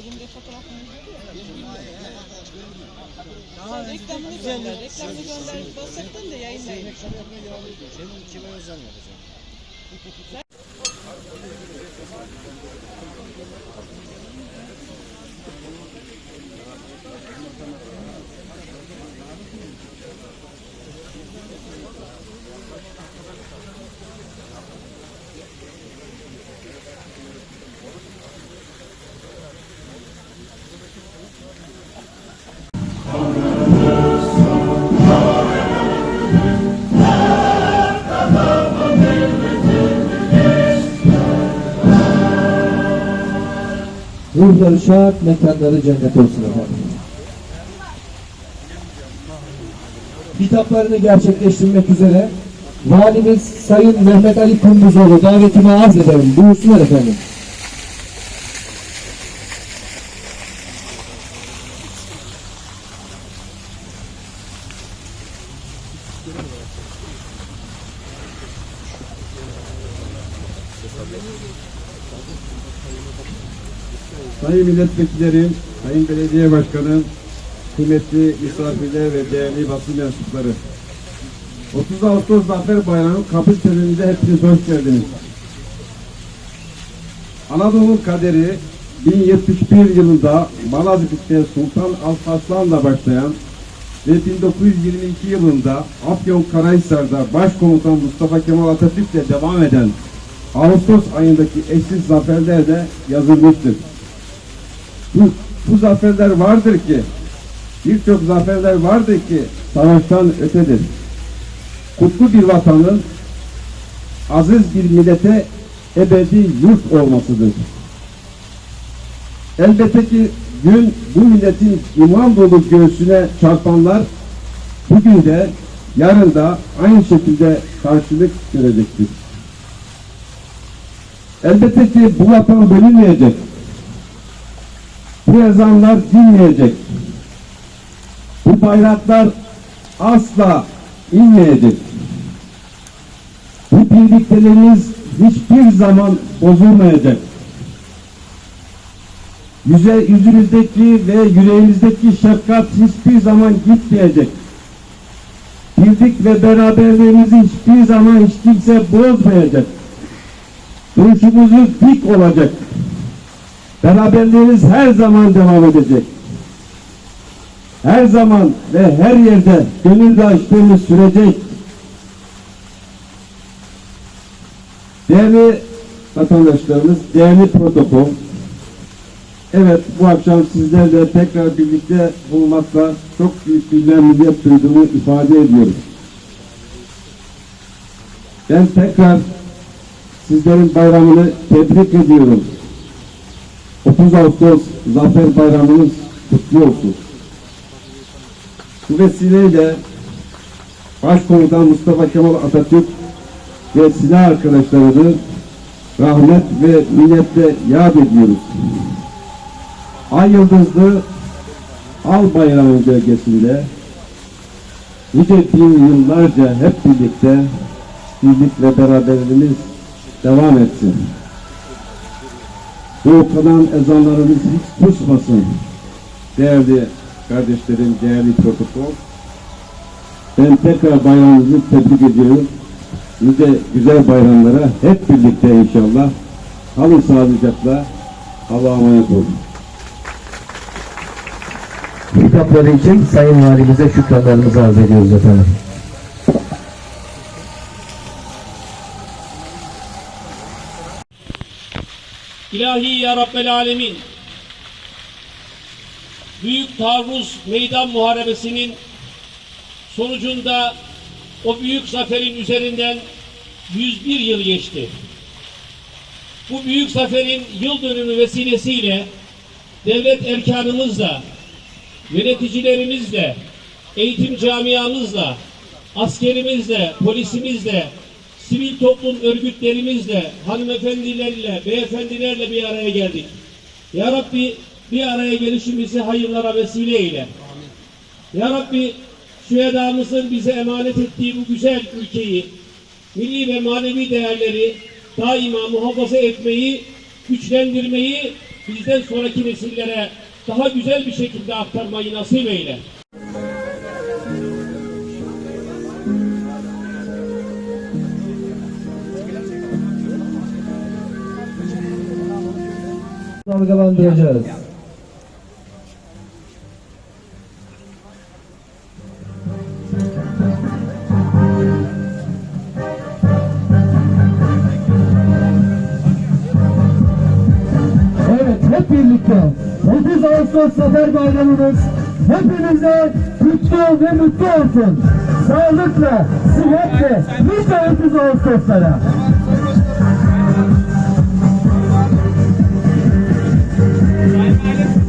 Elimde fotoğrafını izliyorum. Sen reklamını gönder. Reklamını gönder. Basıktın da yayınlayın. Senin kime özel yapacağım? Ruhları şad, mekanları cennet olsun efendim. Hitaplarını gerçekleştirmek üzere Valimiz Sayın Mehmet Ali Kunduzoğlu davetimi arz ederim. Buyursunlar efendim. Sayın milletvekillerim, sayın belediye başkanım, kıymetli misafirler ve değerli basın mensupları. 30 Ağustos Zafer Bayramı kapı töreninde hepiniz hoş geldiniz. Anadolu'nun kaderi 1071 yılında Malazgirt'te Sultan Alparslan'la başlayan ve 1922 yılında Afyon Karahisar'da Başkomutan Mustafa Kemal Atatürk'le devam eden Ağustos ayındaki eşsiz zaferlerde yazılmıştır. Bu, bu zaferler vardır ki, birçok zaferler vardır ki savaştan ötedir. Kutlu bir vatanın, aziz bir millete ebedi yurt olmasıdır. Elbette ki gün bu milletin iman dolu göğsüne çarpanlar bugün de yarın da aynı şekilde karşılık görecektir. Elbette ki bu vatan bölünmeyecek. Bu ezanlar dinmeyecek. Bu bayraklar asla inmeyecek. Bu birliktelerimiz hiçbir zaman bozulmayacak. Yüze, yüzünüzdeki ve yüreğinizdeki şefkat hiçbir zaman gitmeyecek. Birlik ve beraberliğimizi hiçbir zaman hiç kimse bozmayacak. Duruşumuz dik olacak. Beraberliğimiz her zaman devam edecek. Her zaman ve her yerde gönül açtığımız sürecek. Değerli vatandaşlarımız, değerli protokol, evet bu akşam sizlerle tekrar birlikte bulmakla çok büyük bir memnuniyet duyduğumu ifade ediyorum. Ben tekrar sizlerin bayramını tebrik ediyorum. 30 Ağustos Zafer Bayramınız kutlu olsun. Bu vesileyle Başkomutan Mustafa Kemal Atatürk ve silah arkadaşlarını rahmet ve minnetle yad ediyoruz. Ay Yıldızlı Al Bayramı bölgesinde nice bin yıllarca hep birlikte birlik ve beraberliğimiz devam etsin. Bu okunan ezanlarımız hiç pusmasın. Değerli kardeşlerim, değerli protokol. Ben tekrar bayramınızı tebrik ediyorum. Nice güzel bayramlara hep birlikte inşallah. Kalın sağlıcakla. Allah'a emanet olun. Hitapları için Sayın Valimize şükranlarımızı arz ediyoruz efendim. İlahi ya Rabbel Alemin Büyük Taarruz Meydan Muharebesi'nin sonucunda o büyük zaferin üzerinden 101 yıl geçti. Bu büyük zaferin yıl dönümü vesilesiyle devlet erkanımızla, yöneticilerimizle, eğitim camiamızla, askerimizle, polisimizle, sivil toplum örgütlerimizle, hanımefendilerle, beyefendilerle bir araya geldik. Ya Rabbi bir araya gelişimizi hayırlara vesile eyle. Ya Rabbi şühedamızın bize emanet ettiği bu güzel ülkeyi, milli ve manevi değerleri daima muhafaza etmeyi, güçlendirmeyi bizden sonraki nesillere daha güzel bir şekilde aktarmayı nasip eyle. Dalgalandıracağız. Evet hep birlikte 30 Ağustos Zafer Bayramımız hepinize kutlu ve mutlu olsun. Sağlıkla, sıhhatle, nice 30 Ağustoslara. Five Miles.